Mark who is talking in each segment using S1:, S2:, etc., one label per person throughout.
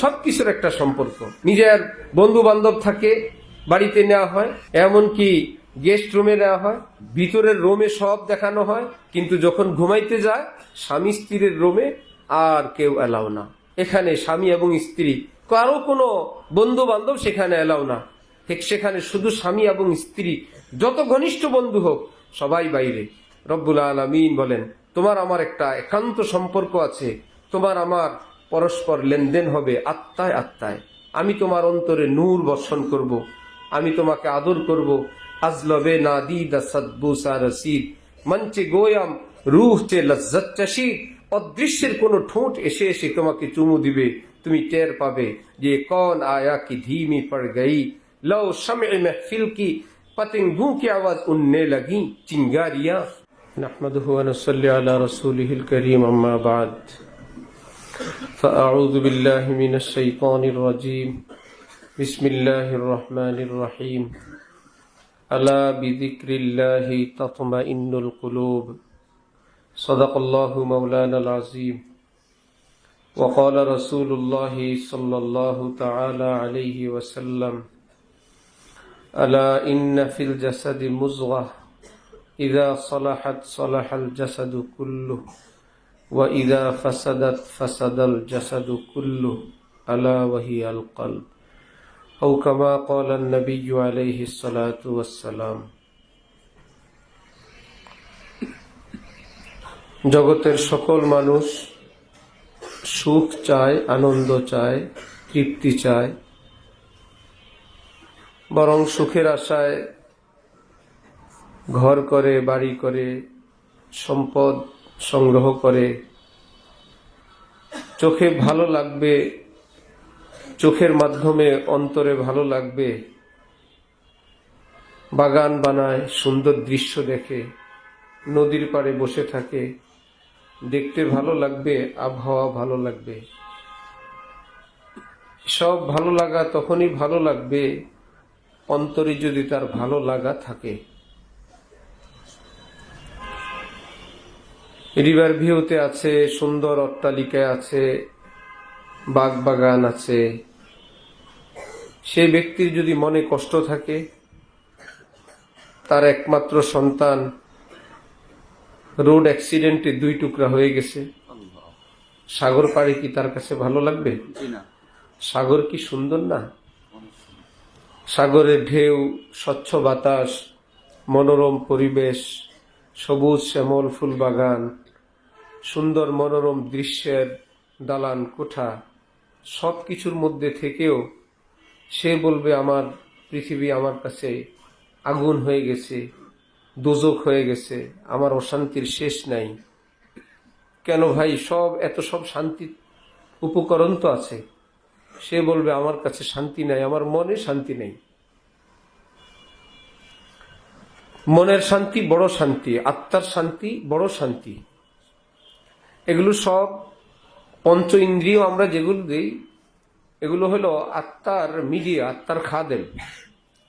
S1: সব কিছুর একটা সম্পর্ক। নিজের বন্ধু বান্ধব থাকে, বাড়িতে নেওয়া হয়, এমনকি গেস্ট রুমে নেওয়া হয়, ভিতরের রুমে সব দেখানো হয়, কিন্তু যখন ঘুমাইতে যায়, স্বামী স্ত্রীর রুমে আর কেউ এলাও না। এখানে স্বামী এবং স্ত্রী, কারও কোনো বন্ধু বান্ধব সেখানে এলাও না। ঠিক সেখানে শুধু স্বামী এবং স্ত্রী, যত ঘনিষ্ঠ বন্ধু হোক, সবাই বাইরে। রব্বুল আলমিন বলেন, তোমার আমার একটা একান্ত সম্পর্ক আছে। তোমার আমার পরস্পর লেনদেন হবে আত্মায় আত্মায়। আমি তোমার অন্তরে নূর বর্ষণ করব। আমি তোমাকে আদর করব। আজলবে নাদিদ সদ্বুসা রসিদ মঞ্চে গোয়াম রুহ চে লি অদৃশ্যের কোন ঠোঁট এসে এসে তোমাকে চুমু দিবে, তুমি টের পাবে যে কন আয়া কি ধীমি পড় গই লও সমে মহফিল কি, পতঙ্গু কি আওয়াজ উননে লগি, চিঙ্গারিয়া। নহমদ ونصلي على রসুল الكريم أما بعد فأعوذ بالله من الشيطان الرجيم. بسم الله الرحمن الرحيم. ألا بذكر الله تطمئن القلوب. صدق الله مولانا العظيم. وقال رسول الله صلى الله تعالى عليه وسلم ألا إن في الجسد مزغة. إذا صلحت صلح الجسد كله. وإذا فسدت فسد الجسد كله ألا وهي القلب أو كما قال النبي عليه الصلاة والسلام জগতের সকল মানুষ সুখ চায় আনন্দ চায় তৃপ্তি চায় বরং সুখের আশায় ঘর করে বাড়ি করে সম্পদ সংগ্রহ করে। চোখে ভালো লাগবে, চোখের মাধ্যমে অন্তরে ভালো লাগবে। বাগান বানায়, সুন্দর দৃশ্য দেখে, নদীর পাড়ে বসে থাকে। দেখতে ভালো লাগবে, আবহাওয়া ভালো লাগবে। সব ভালো লাগা তখনই ভালো লাগবে, অন্তরে যদি তার ভালো লাগা থাকে। রিভার ভিউতে আছে সুন্দর অট্টালিকায় আছে বাগ বাগান আছে। সে ব্যক্তির যদি মনে কষ্ট থাকে তার একমাত্র সন্তান রোড অ্যাক্সিডেন্টে দুই টুকরা হয়ে গেছে। সাগর পাড়ে কি তার কাছে ভালো লাগবে? সাগর কি সুন্দর না? সাগরের ঢেউ স্বচ্ছ বাতাস মনোরম পরিবেশ। সবুজ শ্যামল ফুল বাগান, সুন্দর মনোরম দৃশ্যের দালান কোঠা সব কিছুর মধ্যে থেকেও সে বলবে, আমার পৃথিবী আমার কাছে আগুন হয়ে গেছে, দোজক হয়ে গেছে, আমার অশান্তির শেষ নাই। কেন ভাই, সব, এত সব শান্তি উপকরণ তো আছে। সে বলবে, আমার কাছে শান্তি নাই, আমার মনে শান্তি নেই। মনের শান্তি, বড় শান্তি, আত্মার শান্তি, বড় শান্তি। এগুলো সব পঞ্চ ইন্দ্রিয় আমরা যেগুলো দিই, এগুলো হলো আত্মার মিডিয়া, আত্মার খাদেম।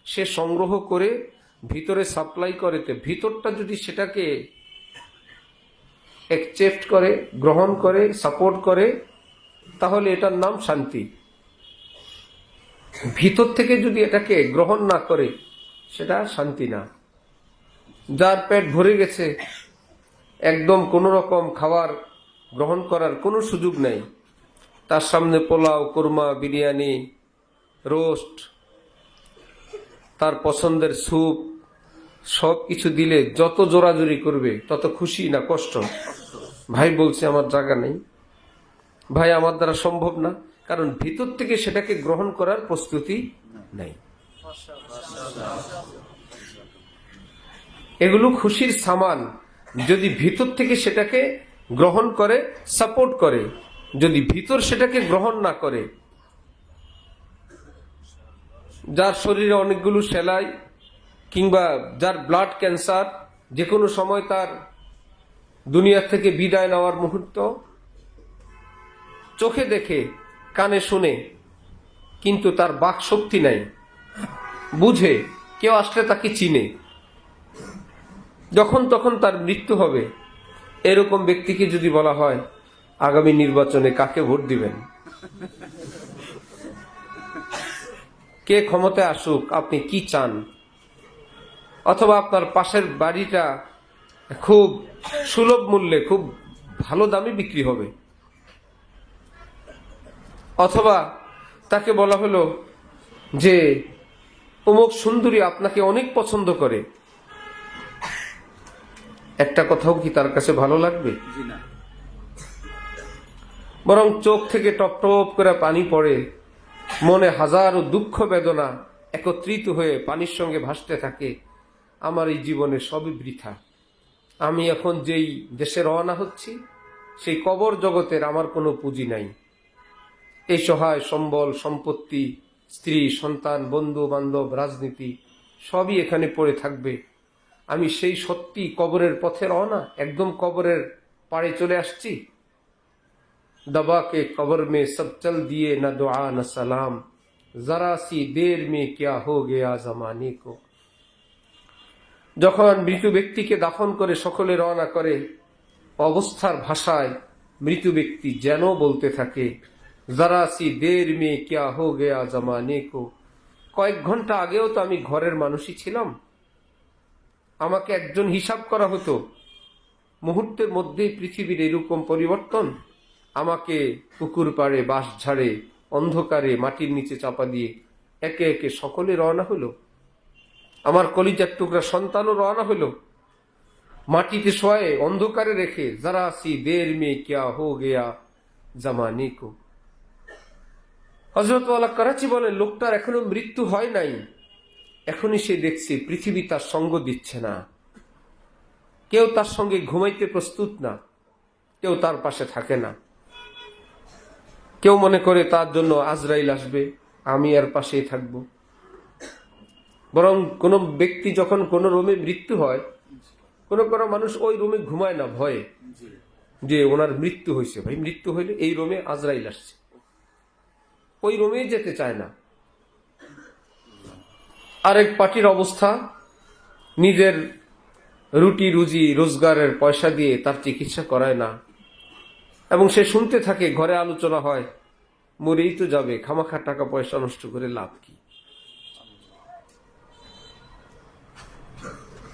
S1: সে সংগ্রহ করে ভিতরে সাপ্লাই করেতে ভিতরটা যদি সেটাকে একচেপ্ট করে, গ্রহণ করে, সাপোর্ট করে, তাহলে এটার নাম শান্তি। ভিতর থেকে যদি এটাকে গ্রহণ না করে, সেটা শান্তি না। যার পেট ভরে গেছে, একদম কোনো রকম খাবার গ্রহণ করার কোনো সুযোগ নেই। তার সামনে পোলাও, কোরমা, বিরিয়ানি, রোস্ট, তার পছন্দের স্যুপ, সব কিছু দিলে যত জোরাজুরি করবে, তত খুশি না কষ্ট। ভাই বলছে, আমার জায়গা নেই। ভাই, আমার দ্বারা সম্ভব না। কারণ ভিতর থেকে সেটাকে গ্রহণ করার প্রস্তুতি নেই। এগুলো খুশির সামান। যদি ভিতর থেকে সেটাকে গ্রহণ করে সাপোর্ট করে। যদি ভিতর সেটাকে গ্রহণ না করে, যার শরীরে অনেকগুলো সেলাই কিংবা যার ব্লাড ক্যান্সার যে কোনো সময় তার দুনিয়া থেকে বিদায় নেওয়ার মুহূর্ত, চোখে দেখে, কানে শুনে, কিন্তু তার বাক শক্তি নাই। বুঝে, কেউ আসলে তাকে চিনে। যখন তখন তার মৃত্যু হবে, এরকম ব্যক্তিকে যদি বলা হয়, আগামী নির্বাচনে কাকে ভোট দিবেন? কে ক্ষমতায় আসুক, আপনি কি চান? অথবা আপনার পাশের বাড়িটা খুব সুলভ মূল্যে খুব ভালো দামে বিক্রি হবে। অথবা তাকে বলা হলো যে, অমুক সুন্দরী আপনাকে অনেক পছন্দ করে। একটা কথাও কি তার কাছে ভালো লাগবে? বরং চোখ থেকে টপ টপ করে পানি পড়ে মনে হাজারো দুঃখ বেদনা একত্রিত হয়ে পানির সঙ্গে ভাসতে থাকে। আমার এই জীবনে সবই বৃথা। আমি এখন যেই দেশে রওনা হচ্ছি সেই কবর জগতের আমার কোনো পুঁজি নাই। এই সহায় সম্বল সম্পত্তি স্ত্রী সন্তান বন্ধু বান্ধব রাজনীতি সবই এখানে পড়ে থাকবে। আমি সেই সত্যি কবরের পথে রওনা, একদম কবরের পাড়ে চলে আসছি। দবাকে কবর মে সব চল দিয়ে না দোয়া, না সালাম। জরা সি দের মে ক্যা হো গেয়া জামানে কো। যখন মৃত ব্যক্তিকে দাফন করে সকলে রওনা করে, অবস্থার ভাষায় মৃত ব্যক্তি যেন বলতে থাকে জরা সি দের মে ক্যা হো গেয়া জামানে কো। কয়েক ঘণ্টা আগেও তো আমি ঘরের মানুষই ছিলাম। আমাকে একজন হিসাব করা হতো। মুহূর্তের মধ্যেই পৃথিবীর এরকম পরিবর্তন। আমাকে পুকুর পাড়ে, বাঁশ ঝাড়ে, অন্ধকারে, মাটির নিচে চাপা দিয়ে একে একে সকলে রওনা হলো। আমার কলিজার টুকরা সন্তানও রওনা হলো। মাটিতে শোয়ে অন্ধকারে রেখে, যারা সি দের মে ক্যা হো গেয়া জামানে কো? হজরতওয়ালা করাচি বলেন, লোকটার এখনও মৃত্যু হয় নাই। এখনই সে দেখছে পৃথিবী তার সঙ্গ দিচ্ছে না। কেউ তার সঙ্গে ঘুমাইতে প্রস্তুত না। কেউ তার পাশে থাকে না। কেউ মনে করে তার জন্য আজরাইল আসবে, আমি আর পাশেই থাকব। বরং কোনো ব্যক্তি যখন কোনো রুমে মৃত্যু হয় কোনো কোনো মানুষ ওই রুমে ঘুমায় না ভয়ে, যে ওনার মৃত্যু হয়েছে ভাই, মৃত্যু হইলে এই রুমে আজরাইল আসছে। ওই রুমেই যেতে চায় না। আরেক পার্টির অবস্থা, নিজের রুটি, রুজি, রোজগারের পয়সা দিয়ে তার চিকিৎসা করায় না। এবং সে শুনতে থাকে, ঘরে আলোচনা হয়, মরেই তো যাবে, খামাখা টাকা পয়সা নষ্ট করে লাভ কি?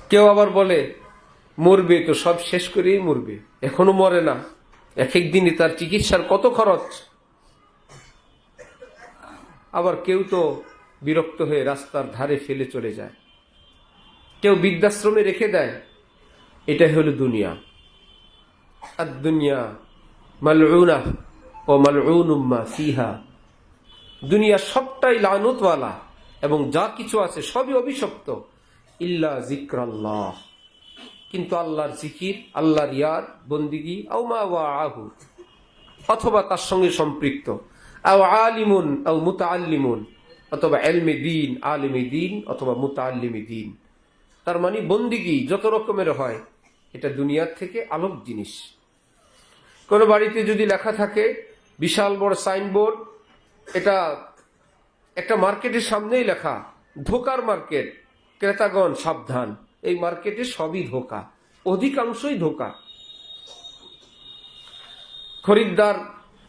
S1: কেউ আবার বলে, মরবে তো সব শেষ করেই মরবে, এখনও মরে না, এক এক দিনে তার চিকিৎসার কত খরচ? আবার কেউ তো বিরক্ত হয়ে রাস্তার ধারে ফেলে চলে যায়। কেউ বৃদ্ধাশ্রমে রেখে দেয়, এটাই হলো দুনিয়া। আর দুনিয়া মালউনা ও মালউনুম্মা ফিহা। দুনিয়া সবটাই লানতওয়ালা এবং যা কিছু আছে সবই অভিশপ্ত। ইল্লা জিক্রাল্লাহ কিন্তু আল্লাহর জিকির, আল্লাহর ইয়ার বন্দিগি, আও মা ওয়া আহু অথবা তার সঙ্গে সম্পৃক্ত। আও আলিমুন, আও মুতাআল্লিমুন। অথবা এলমি দিন, আলিমে দিন, অথবা মুতাআল্লিমে দিন। তার মানে বন্দিগি যত রকমের হয়, এটা দুনিয়ার থেকে আলোক জিনিস। কোনো বাড়িতে যদি লেখা থাকে, বিশাল বড় সাইনবোর্ড, এটা একটা মার্কেটের সামনেই লেখা, ধোকার মার্কেট, ক্রেতাগণ সাবধান। এই মার্কেটে সবই ধোকা, অধিকাংশই ধোকা। খরিদ্দার,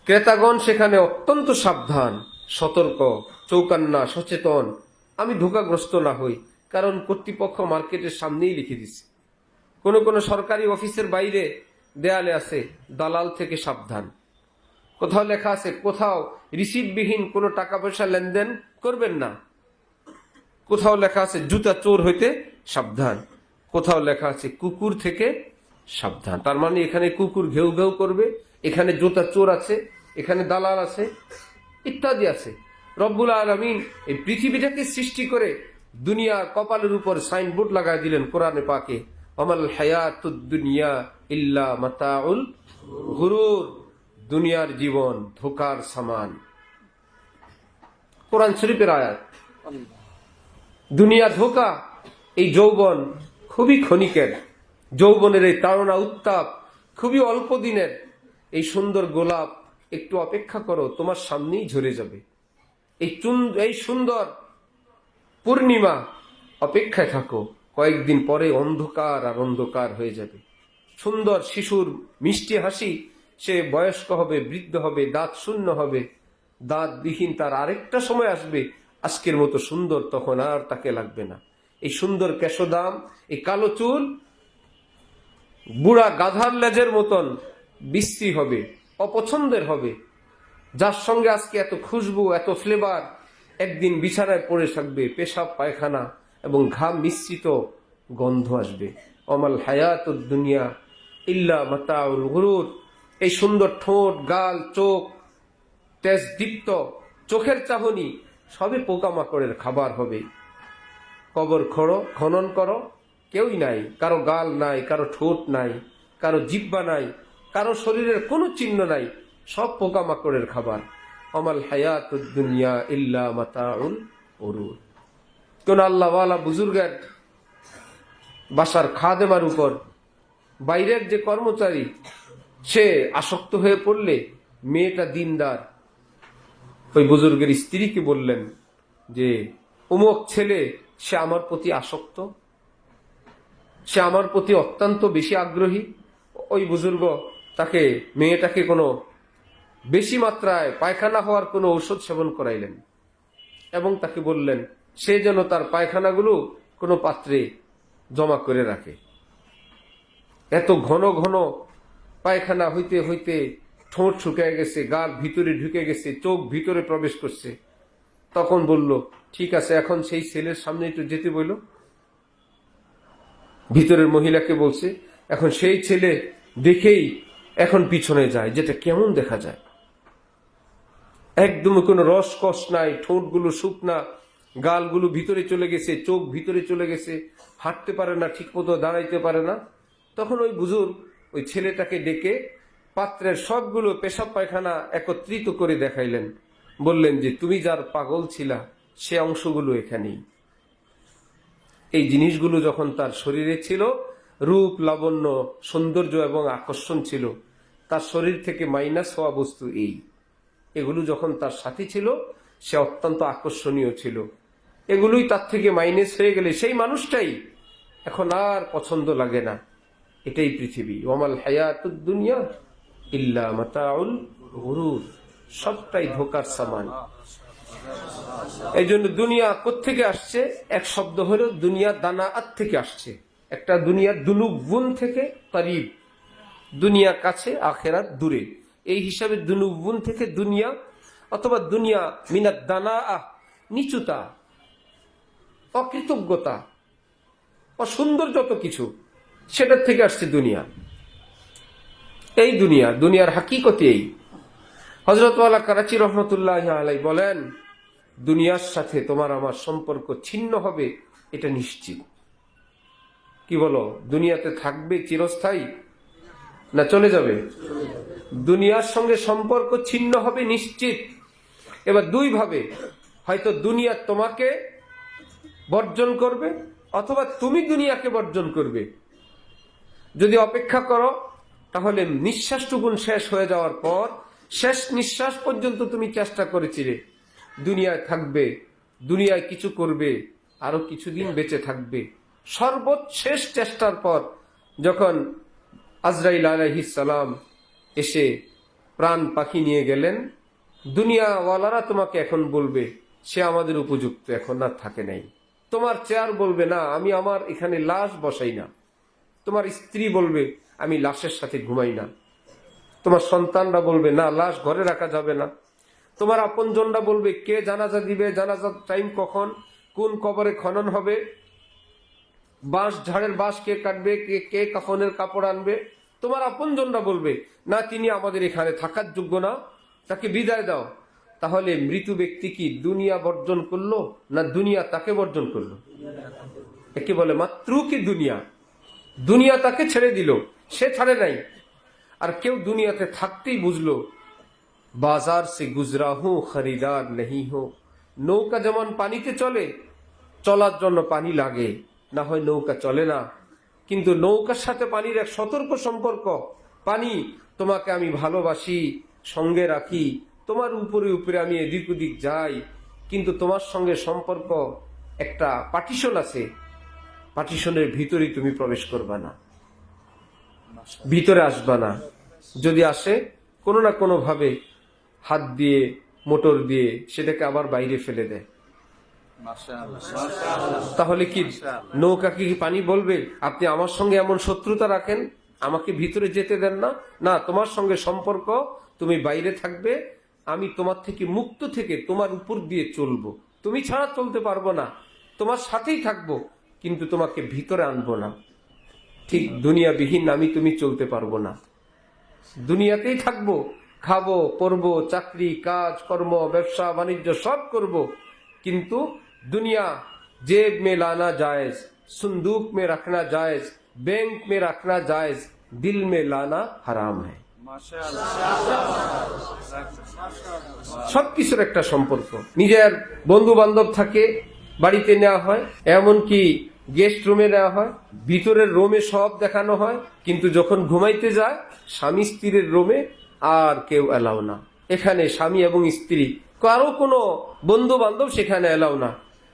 S1: ক্রেতাগণ সেখানে অত্যন্ত সাবধান, সতর্ক। চৌকান্না, সচেতন। আমি ধোকাগ্রস্ত না হই, কারণ কর্তৃপক্ষ মার্কেটের সামনেই লিখে দিছে। কোনো কোনো সরকারি অফিসের বাইরে দেয়ালে আছে, দালাল থেকে সাবধান। কোথাও লেখা আছে, কোথাও রিসিপ্টবিহীন কোনো টাকা পয়সা লেনদেন করবেন না। কোথাও লেখা আছে, জুতা চোর হইতে সাবধান। কোথাও লেখা আছে, কুকুর থেকে সাবধান। তার মানে এখানে কুকুর ঘেউ ঘেউ করবে, এখানে জুতা চোর আছে, এখানে দালাল আছে, ইত্যাদি আছে। রব্বুল আলমিন এই পৃথিবীটাকে সৃষ্টি করে দুনিয়ার কপালের উপর সাইনবোর্ড লাগাই দিলেন কোরআনে পাকে। অমাল হায়াতুদ দুনিয়া ইল্লা মাতাউল গুরুর। দুনিয়ার জীবন ধোকার সামান। কোরআন শরীফের আয়াত। দুনিয়া ধোকা, এই যৌবন খুবই ক্ষণিকের। যৌবনের এই তাড়না উত্তাপ খুবই অল্প দিনের। এই সুন্দর গোলাপ, একটু অপেক্ষা করো, তোমার সামনেই ঝরে যাবে। এই এই সুন্দর পূর্ণিমা অপেক্ষায় থাকো। কয়েকদিন পরে অন্ধকার আর অন্ধকার হয়ে যাবে। সুন্দর শিশুর মিষ্টি হাসি, সে বয়স্ক হবে, বৃদ্ধ হবে, দাঁত শূন্য হবে দাঁতবিহীন তার আরেকটা সময় আসবে। আজকের মতো সুন্দর তখন আর তাকে লাগবে না। এই সুন্দর কেশোদাম, এই কালো চুল, বুড়া গাধার লেজের মতন বিশ্রী হবে, অপছন্দের হবে। যার সঙ্গে আজকে এত খুশবু, এত ফ্লেভার, একদিন বিছানায় পড়ে থাকবে, পেশাব, পায়খানা এবং ঘাম মিশ্রিত গন্ধ আসবে। অমাল হায়াত দুনিয়া ইল্লা মাতাউল গুরুর। এই সুন্দর ঠোঁট, গাল, চোখ, তেজ দীপ্ত, চোখের চাহনি সবে পোকামাকড়ের খাবার হবে। কবর খড়ো, খনন করো, কেউই নাই, কারও গাল নাই, কারও ঠোঁট নাই, কারও জিব্বা নাই, কারও শরীরের কোনো চিহ্ন নাই। সব পোকামাকড়ের খাবার। অমাল হায়াত দুনিয়া ইল্লা মাতাউল অরুর কোন আল্লাহওয়ালা বুজুর্গের বাসার খা খাদেমার উপর বাইরের যে কর্মচারী, সে আসক্ত হয়ে পড়লে মেয়েটা দিনদার। ওই বুজুর্গের স্ত্রীকে বললেন যে অমুক ছেলে, সে আমার প্রতি আসক্ত? সে আমার প্রতি অত্যন্ত বেশি আগ্রহী? ওই বুজুর্গ তাকে, মেয়েটাকে কোনো বেশি মাত্রায় পায়খানা হওয়ার কোনো ঔষধ সেবন করাইলেন এবং তাকে বললেন, সে যেন তার পায়খানাগুলো কোনো পাত্রে জমা করে রাখে। এত ঘন ঘন পায়খানা হইতে হইতে ঠোঁট শুকিয়ে গেছে, গাল ভিতরে ঢুকে গেছে, চোখ ভিতরে প্রবেশ করছে। তখন বলল, ঠিক আছে, এখন সেই ছেলের সামনে একটু যেতে বলল ভিতরের মহিলাকে বলছে, এখন সেই ছেলে দেখেই এখন পিছনে যায়, যেটা কেমন দেখা যায়। একদম কোনো রস কষ নাই, ঠোঁটগুলো শুকনা গালগুলো ভিতরে চলে গেছে, চোখ ভিতরে চলে গেছে, হাঁটতে পারে না ঠিক মতো দাঁড়াইতে পারে না। তখন ওই বুজুর্গ, ওই ছেলেটাকে ডেকে পাত্রের সবগুলো পেশাব পায়খানা একত্রিত করে দেখাইলেন। বললেন যে, তুমি যার পাগল ছিলা, সে অংশগুলো এখানেই। এই জিনিসগুলো যখন তার শরীরে ছিল, রূপ, লাবণ্য, সৌন্দর্য এবং আকর্ষণ ছিল, তার শরীর থেকে মাইনাস হওয়া বস্তু এই। এগুলো যখন তার সাথে ছিল, সে অত্যন্ত আকর্ষণীয় ছিল। এগুলোই তার থেকে মাইনাস হয়ে গেলে সেই মানুষটাই এখন আর পছন্দ লাগে না। এটাই পৃথিবী। ওমাল হায়াত দুনিয়া ইল্লা মাতাউল গুরুর। সবটাই ধোকার সামান। এই জন্য দুনিয়া থেকে আসছে? এক শব্দ হলো দুনিয়া দানা আত থেকে আসছে। একটা দুনিয়া দুলুক দুনুগুন থেকে করিব। দুনিয়া কাছে, আখেরাত দূরে। এই হিসাবে দুনুগুন থেকে দুনিয়া অথবা দুনিয়া মিনাত দানা আহ নিচুতা, অকৃতজ্ঞতা, অসুন্দর যত কিছু, সেটার থেকে আসছে দুনিয়া। এই দুনিয়া, দুনিয়ার হাকিকতি এই। হজরতওয়ালা করাচি রহমতুল্লাহ আলাই বলেন, দুনিয়ার সাথে তোমার আমার সম্পর্ক ছিন্ন হবে, এটা নিশ্চিত। কি বলো, দুনিয়াতে থাকবে চিরস্থায়ী না চলে যাবে? দুনিয়ার সঙ্গে সম্পর্ক ছিন্ন হবে নিশ্চিত। এবার দুই ভাবে, হয়তো দুনিয়া তোমাকে বর্জন করবে, অথবা তুমি দুনিয়াকে বর্জন করবে। যদি অপেক্ষা করো, তাহলে নিঃশ্বাস নিঃশ্বাসটুকুন শেষ হয়ে যাওয়ার পর, শেষ নিঃশ্বাস পর্যন্ত তুমি চেষ্টা করেছিলে। দুনিয়ায় থাকবে, দুনিয়ায় কিছু করবে, আরও কিছুদিন বেঁচে থাকবে। সর্বশেষ চেষ্টার পর, যখন আজরাইল আলহিসাম এসে প্রাণ পাখি নিয়ে গেলেন। দুনিয়াওয়ালারা তোমাকে এখন বলবে, সে আমাদের উপযুক্ত, এখন আর থাকে নাই। তোমার চেয়ার বলবে, না, আমি আমার এখানে লাশ বসাই না। তোমার স্ত্রী বলবে, আমি লাশের সাথে ঘুমাই না। তোমার সন্তানরা বলবে, না, লাশ ঘরে রাখা যাবে না। তোমার আপনজনরা বলবে, কে জানাজা দিবে, জানাজার টাইম কখন, কোন কবরে খনন হবে? বাঁশ, ঝাড়ের বাঁশ কে কাটবে, কে কে কাফনের কাপড় আনবে? তোমার আপন আপনজনরা বলবে, না, তিনি আমাদের এখানে থাকার যোগ্য না। তাকে বিদায় দাও। তাহলে মৃত ব্যক্তি কি দুনিয়া বর্জন করল, না দুনিয়া তাকে বর্জন করল? একে বলে মাত্র কি দুনিয়া? দুনিয়া তাকে ছেড়ে দিল, সে ছাড়ে নাই। আর কেউ দুনিয়াতে থাকতেই বুঝলো, বাজার সে গুজরা হো, খরিদার নেই হো। নৌকা যেমন পানিতে চলে, চলার জন্য পানি লাগে, না হয় নৌকা চলে না। কিন্তু নৌকার সাথে পানির এক সতর্ক সম্পর্ক। পানি, তোমাকে আমি ভালোবাসি, সঙ্গে রাখি। তোমার উপরে উপরে আমি এদিক ওদিক যাই। কিন্তু তোমার সঙ্গে সম্পর্ক একটা পার্টিশন আছে। পার্টিশনের ভিতরেই তুমি প্রবেশ করবা না। ভিতরে আসবা না। যদি আসে, কোনো না কোনো ভাবে হাত দিয়ে, মোটর দিয়ে সেটাকে আবার বাইরে ফেলে দেয়। তাহলে কি নৌকাকে কি পানি বলবে? আপনি আমার সঙ্গে এমন শত্রুতা রাখেন? আমাকে ভিতরে যেতে দেন না? না, তোমার সঙ্গে সম্পর্ক, তুমি বাইরে থাকবে, আমি তোমার থেকে মুক্ত থেকে তোমার উপর দিয়ে চলবো। তুমি ছাড়া চলতে পারব না। তোমার সাথেই থাকব, কিন্তু তোমাকে ভিতরে আনব না। ঠিক দুনিয়াবিহীন আমি তুমি চলতে পারব না। দুনিয়াতেই থাকব, খাব পরবো চাকরি, কাজ, কর্ম, ব্যবসা, বাণিজ্য সব করব। কিন্তু दुनिया जेब में लाना जायज संदूक में रखना जायज बैंक में रखना जायज दिल में लाना हराम है সবকিছুর একটা সম্পর্ক নিজের বন্ধু বান্ধব থাকে বাড়িতে নেওয়া হয় এমনকি গেস্ট রুমে নেওয়া হয় ভিতরের রুমে সব দেখানো হয় কিন্তু যখন ঘুমাইতে যায় স্বামী স্ত্রীর রুমে আর কেউ এলাও না এখানে স্বামী এবং স্ত্রী কারো কোনো বন্ধু বান্ধব সেখানে এলাও না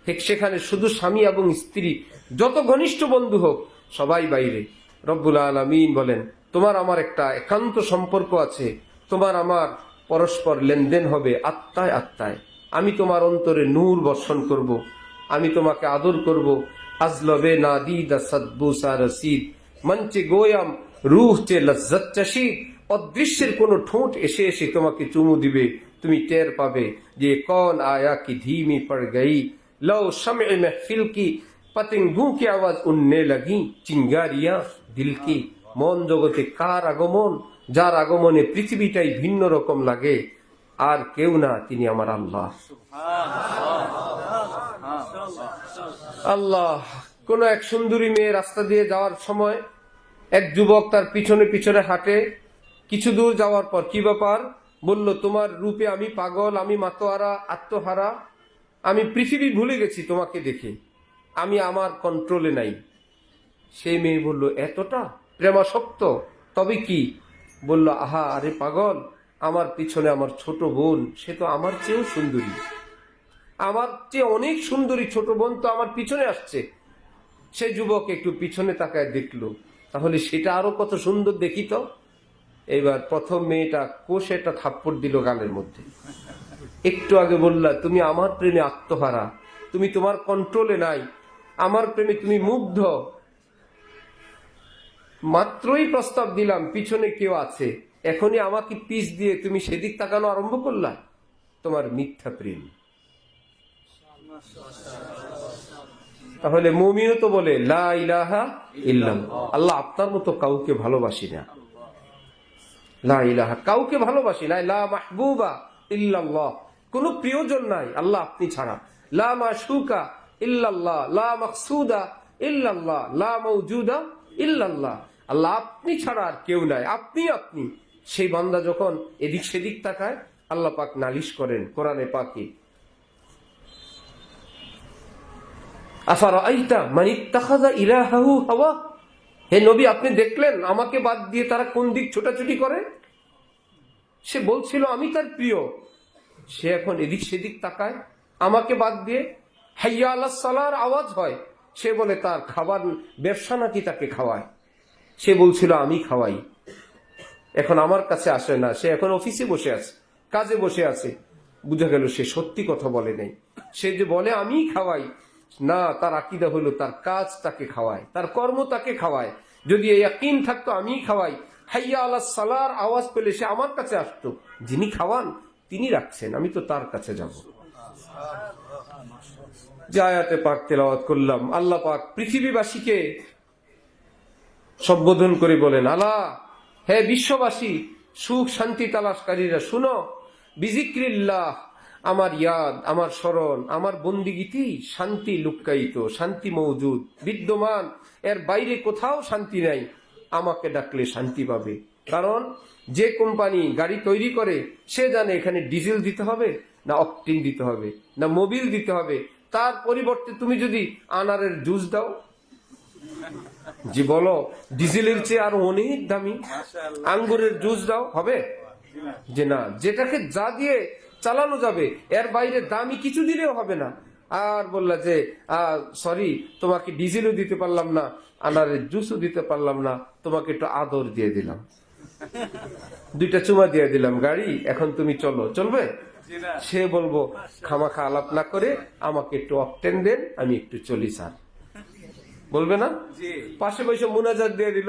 S1: ঠিক সেখানে শুধু স্বামী এবং স্ত্রী, যত ঘনিষ্ঠ বন্ধু হোক, সবাই বাইরে। রব্বুল আলমিন বলেন, তোমার আমার একটা একান্ত সম্পর্ক আছে। তোমার আমার পরস্পর লেনদেন হবে আত্মায় আত্মায়। আমি তোমার অন্তরে নূর বর্ষণ করব। আমি তোমাকে আদর করব। আজলবে নাদিদা রসিদ মঞ্চে গোয়াম রুহ চে লজ্জত অদৃশ্যের কোনো ঠোঁট এসে এসে তোমাকে চুমু দিবে। তুমি টের পাবে যে কন আয়া কি ধীমি পড় গই लो शम महफिल की, पतंगों की आवाज उड़ने लगी। चिंगारियां दिल की মন জগতে কার আগমন যার আগমনে পৃথিবীটাই ভিন্ন রকম লাগে আর কেউ না তিনি আমার আল্লাহ আল্লাহ কোন এক সুন্দরী মেয়ে রাস্তা দিয়ে যাওয়ার সময় এক যুবক তার পিছনে পিছনে হাঁটে কিছু দূর যাওয়ার পর কি ব্যাপার বলল তোমার রূপে আমি পাগল আমি মাতোয়ারা আত্মহারা আমি পৃথিবী ভুলে গেছি তোমাকে দেখে। আমি আমার কন্ট্রোলে নাই। সেই মেয়ে বলল, এতটা? প্রেমাসক্ত তবে কি? বলল, আহা, আরে পাগল, আমার পিছনে আমার ছোট বোন, সে তো আমার চেয়েও সুন্দরী। আমার চেয়ে অনেক সুন্দরী ছোট বোন তো আমার পিছনে আসছে। সে যুবক একটু পিছনে তাকায় দেখল, তাহলে সেটা আরও কত সুন্দর দেখি তো? এবার প্রথম মেয়েটা কোষ একটা থাপ্পড় দিল গালের মধ্যে। একটু আগে বললা, তুমি আমার প্রেমে আত্মহারা। তুমি তোমার কন্ট্রোলে নাই। আমার প্রেমে তুমি মুগ্ধ। মাত্রই প্রস্তাব দিলাম, পিছনে কেউ আছে। এখনই আমাকে পিস দিয়ে তুমি সেদিক তাকানো আরম্ভ করলা। তোমার মিথ্যা প্রেম। তাহলে মুমিনও তো বলে, লা ইলাহা ইল্লাল্লাহ। আল্লাহ আপনার মতো কাউকে ভালোবাসি না। লা ইলাহা, কাউকে ভালোবাসি না। মাহবুবা ইল্লাল্লাহ। কোনো প্রিয়জন নাই, আল্লাহ আপনি ছাড়া। লা মাশুকা ইল্লাল্লাহ, লা মাকসুদা ইল্লাল্লাহ, লা মৌজুদা ইল্লাল্লাহ। আল্লাহ আপনি ছাড়া আর কেউ নাই, আপনি আপনি। সেই বান্দা যখন এদিক সেদিক তাকায়, আল্লাহ পাক নালিশ করেন কোরআনে পাকে। আফার আইতা মানিত্তাখাদা ইলাহাহু হাওয়া? হে নবী, আপনি দেখলেন আমাকে বাদ দিয়ে তারা কোন দিক ছোটাছুটি করে? সে বলছিল, আমি তার প্রিয়। সে এখন এদিক সেদিক তাকায়। আমাকে বাদ দিয়ে হাইয়া আল্লাহ সালার আওয়াজ হয়। সে বলে, তার খাবার ব্যবসা নাকি তাকে খাওয়ায়? সে বলছিল, আমি খাওয়াই। এখন আমার কাছে আসে না। সে এখন অফিসে বসে আছে, কাজে বসে আছে। বুঝা গেল সে সত্যি কথা বলে নেই। সে যে বলে, আমি খাওয়াই। না, তার আকিদা হলো, তার কাজ তাকে খাওয়ায়, তার কর্ম তাকে খাওয়ায়। যদি এই আকিন থাকতো আমি খাওয়াই। হাইয়া আল্লাহ সালার আওয়াজ পেলে সে আমার কাছে আসতো। যিনি খাওয়ান তিনি রাখছেন, আমি তো তার কাছে যাব। যে পাক তেলাওয়াত করলাম, আল্লাহ পাক পৃথিবীবাসীকে সম্বোধন করে বলেন, আলা, হে বিশ্ববাসী, সুখ শান্তি তালাশকারীরা, শুনো, বিজিক্রিল্লাহ, আমার ইয়াদ, আমার স্মরণ, আমার বন্দিগীতি শান্তি লুক্কায়িত, শান্তি মৌজুদ বিদ্যমান, এর বাইরে কোথাও শান্তি নাই, আমাকে ডাকলে শান্তি পাবে। কারণ যে কোম্পানি গাড়ি তৈরি করে সে জানে এখানে ডিজেল দিতে হবে না অকটিন দিতে হবে না মোবিল দিতে হবে। তার পরিবর্তে তুমি যদি আনারের জুস দাও যে বলো ডিজেলের চেয়ে আরও অনেক দামি। আঙ্গুরের জুস দাও হবে? যে না যেটাকে যা দিয়ে চালানো যাবে এর বাইরে দামি কিছু দিলেও হবে না। আর বললা যে সরি তোমাকে ডিজেলও দিতে পারলাম না আনারের জুসও দিতে পারলাম না তোমাকে একটু আদর দিয়ে দিলাম। দুইটা চুমা দিয়ে দিলাম গাড়ি এখন তুমি চলো। চলবে? সে বলব খামাখা আলাপ না করে আমাকে একটু অকটেন দেন আমি একটু চলি স্যার। বলবে না? পাশে বসে মুনাজাত দিয়ে দিল।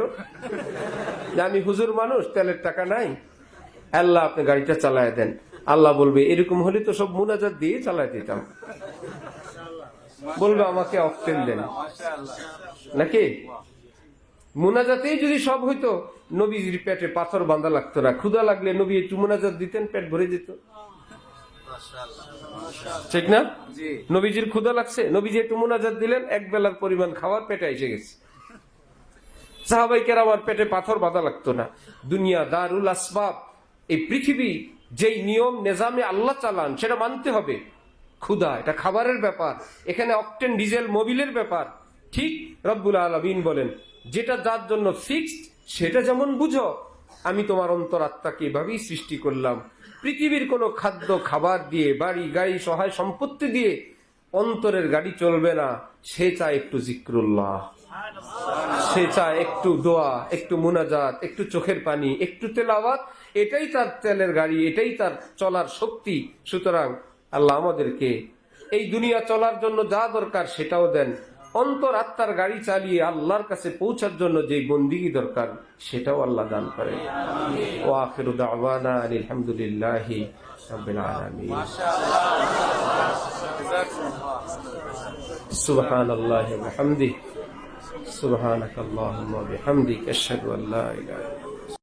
S1: যে আমি হুজুর মানুষ তেলের টাকা নাই। আল্লাহ আপনি গাড়িটা চালায় দেন। আল্লাহ বলবে এরকম হলে তো সব মুনাজাত দিয়ে চালায় দিতাম। বলবে আমাকে অকটেন দেন। নাকি? মুনাজাতেই যদি সব হইতো নবীজির পেটে পাথর বাঁধা লাগতো না। ক্ষুদা লাগলে নবী একটু মুনাজাত দিতেন পেট ভরে যেত। ঠিক না? নবীজির ক্ষুধা লাগছে নবীজি একটু মুনাজাত দিলেন এক বেলার পরিমাণ খাওয়ার পেটে এসে গেছে। সাহাবাইকের আমার পেটে পাথর বাঁধা লাগতো না। দুনিয়া দারুল আসবাব এই পৃথিবী যেই নিয়ম নেজামে আল্লাহ চালান সেটা মানতে হবে। ক্ষুধা এটা খাবারের ব্যাপার। এখানে অকটেন ডিজেল মোবিলের ব্যাপার। ঠিক রব্বুল আলমিন বলেন যেটা যার জন্য ফিক্সড সেটা যেমন বুঝো, আমি তোমার অন্তরাত্মাকে এভাবেই সৃষ্টি করলাম। পৃথিবীর কোনো খাদ্য, খাবার দিয়ে, বাড়ি, গাড়ি, সহায় সম্পত্তি দিয়ে অন্তরের গাড়ি চলবে না। সে চায় একটু জিক্রুল্লাহ। সে চায় একটু দোয়া, একটু মুনাজাত, একটু চোখের পানি, একটু তেলাওয়াত। এটাই তার তেলের গাড়ি, এটাই তার চলার শক্তি। সুতরাং আল্লাহ আমাদেরকে এই দুনিয়া চলার জন্য যা দরকার সেটাও দেন। অন্তর আত্মার গাড়ি চালিয়ে আল্লাহর কাছে পৌঁছার জন্য যে বন্দিগি দরকার, সেটাও আল্লাহ দান করে ও আখির আলহামদুলিল্লাহ রব্বিল আলামিন।